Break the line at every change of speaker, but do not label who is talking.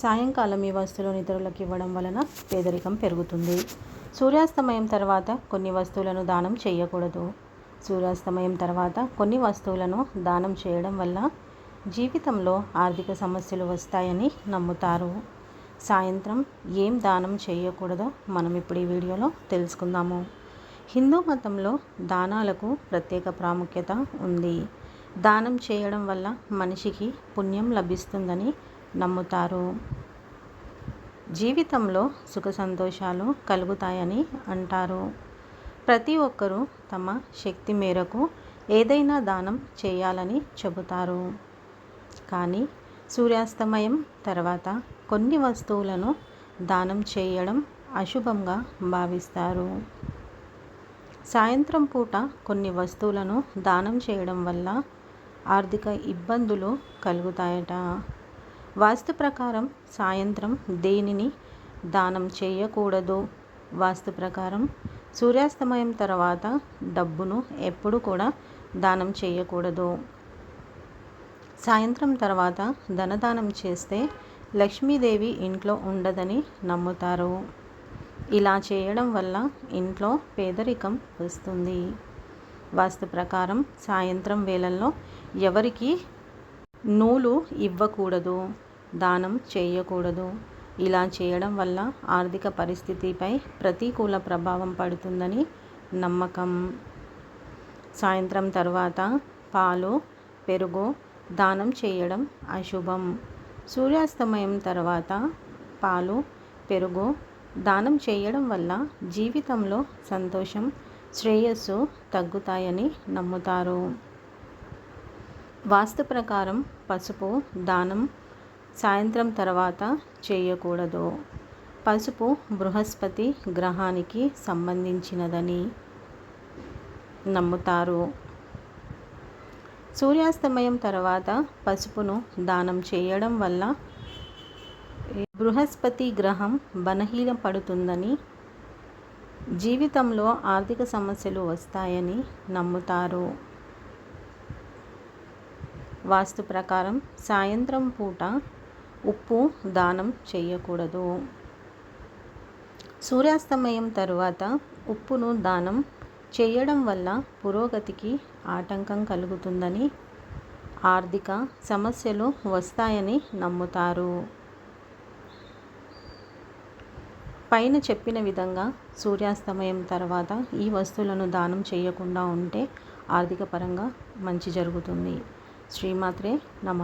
సాయంకాలం ఈ వస్తువులను ఇతరులకు ఇవ్వడం వలన పేదరికం పెరుగుతుంది. సూర్యాస్తమయం తర్వాత కొన్ని వస్తువులను దానం చేయకూడదు. సూర్యాస్తమయం తర్వాత కొన్ని వస్తువులను దానం చేయడం వల్ల జీవితంలో ఆర్థిక సమస్యలు వస్తాయని నమ్ముతారు. సాయంత్రం ఏం దానం చేయకూడదో మనం ఇప్పుడు ఈ వీడియోలో తెలుసుకుందాము. హిందూ మతంలో దానాలకు ప్రత్యేక ప్రాముఖ్యత ఉంది. దానం చేయడం వల్ల మనిషికి పుణ్యం లభిస్తుందని నమ్ముతారు. జీవితంలో సుఖ సంతోషాలు కలుగుతాయని అంటారు. ప్రతి ఒక్కరూ తమ శక్తి మేరకు ఏదైనా దానం చేయాలని చెబుతారు. కానీ సూర్యాస్తమయం తర్వాత కొన్ని వస్తువులను దానం చేయడం అశుభంగా భావిస్తారు. సాయంత్రం పూట కొన్ని వస్తువులను దానం చేయడం వల్ల ఆర్థిక ఇబ్బందులు కలుగుతాయట. వాస్తు ప్రకారం సాయంత్రం దేనిని దానం చేయకూడదు? వాస్తు ప్రకారం సూర్యాస్తమయం తర్వాత డబ్బును ఎప్పుడు కూడా దానం చేయకూడదు. సాయంత్రం తర్వాత ధనదానం చేస్తే లక్ష్మీదేవి ఇంట్లో ఉండదని నమ్ముతారు. ఇలా చేయడం వల్ల ఇంట్లో పేదరికం వస్తుంది. వాస్తు ప్రకారం సాయంత్రం వేళల్లో ఎవరికి నూలు ఇవ్వకూడదు. దానం చేయకూడదు. ఇలా చేయడం వల్ల ఆర్థిక పరిస్థితిపై ప్రతికూల ప్రభావం పడుతుందని నమ్మకం. సాయంత్రం తర్వాత పాలు పెరుగు దానం చేయడం అశుభం. సూర్యాస్తమయం తర్వాత పాలు పెరుగు దానం చేయడం వల్ల జీవితంలో సంతోషం శ్రేయస్సు తగ్గుతాయని నమ్ముతారు. వాస్తు ప్రకారం పసుపు దానం సాయంత్రం తర్వాత చేయకూడదు. పసుపు బృహస్పతి గ్రహానికి సంబంధించినదని నమ్ముతారు. సూర్యాస్తమయం తర్వాత పసుపును దానం చేయడం వల్ల బృహస్పతి గ్రహం బలహీన పడుతుందని జీవితంలో ఆర్థిక సమస్యలు వస్తాయని నమ్ముతారు. వాస్తు ప్రకారం సాయంత్రం పూట ఉప్పు దానం చేయకూడదు. సూర్యాస్తమయం తరువాత ఉప్పును దానం చేయడం వల్ల పురోగతికి ఆటంకం కలుగుతుందని ఆర్థిక సమస్యలు వస్తాయని నమ్ముతారు. పైన చెప్పిన విధంగా సూర్యాస్తమయం తర్వాత ఈ వస్తువులను దానం చేయకుండా ఉంటే ఆర్థిక పరంగా మంచి జరుగుతుంది. శ్రీమాత్రే నమ.